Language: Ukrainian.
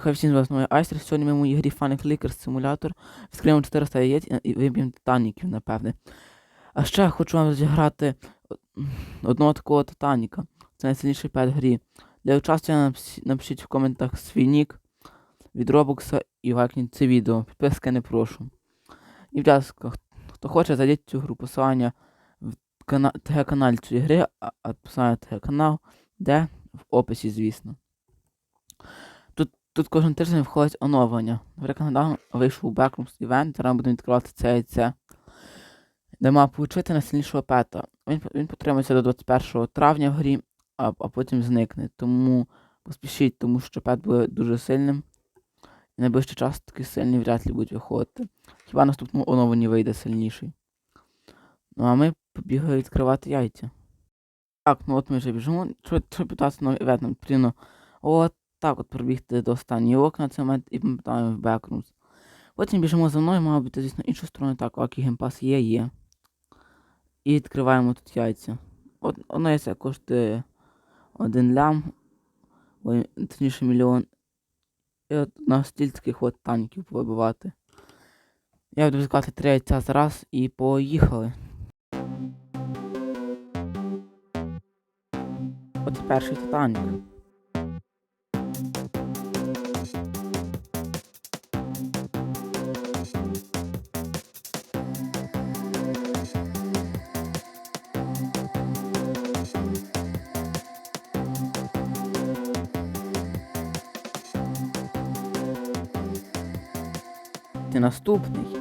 Хай всім з вас новий Айстер. Сьогодні ми в моїй грі Funny Flickers Simulator відкриємо 400 яєць і- виб'ємо титаніків, напевне. А ще хочу вам зіграти одного такого Титаніка. Це найсильніший пет грі. Для участі напишіть в коментах свій нік від Робокса і лайкніть це відео. Підписки не прошу. І, будь ласка, хто хоче, зайдіть в цю гру посилання в кана- ТГ-каналі цієї гри, а посилання ТГ-канал, де в описі, звісно. Тут кожен тиждень входить оновлення. Наприклад, недавно вийшов Backrooms івент, зараз будемо відкривати це яйце, де мав получити найсильнішого пета. Він, він потримається до 21 травня в грі, а, а потім зникне. Тому поспішіть, тому що пет буде дуже сильним. І найближчий час такі сильні вряд ли будуть виходити. Хіба наступному оновленні вийде сильніший. Ну а ми побігли відкривати яйця. Так, ну от ми вже біжимо. Що, що питатися на івент нам потрібно. От так от пробігти до останньої окна, це момент і ми в Backrooms. Потім біжимо за мною, має бути, звісно, іншу сторону, так, окей, геймпас є, є. І відкриваємо тут яйця. От, одне яйце коштує один лям, ой, точніше мільйон. І от на стіль таких от танків повибивати. Я буду вискати три яйця зараз і поїхали. От перший титанік. Наступний.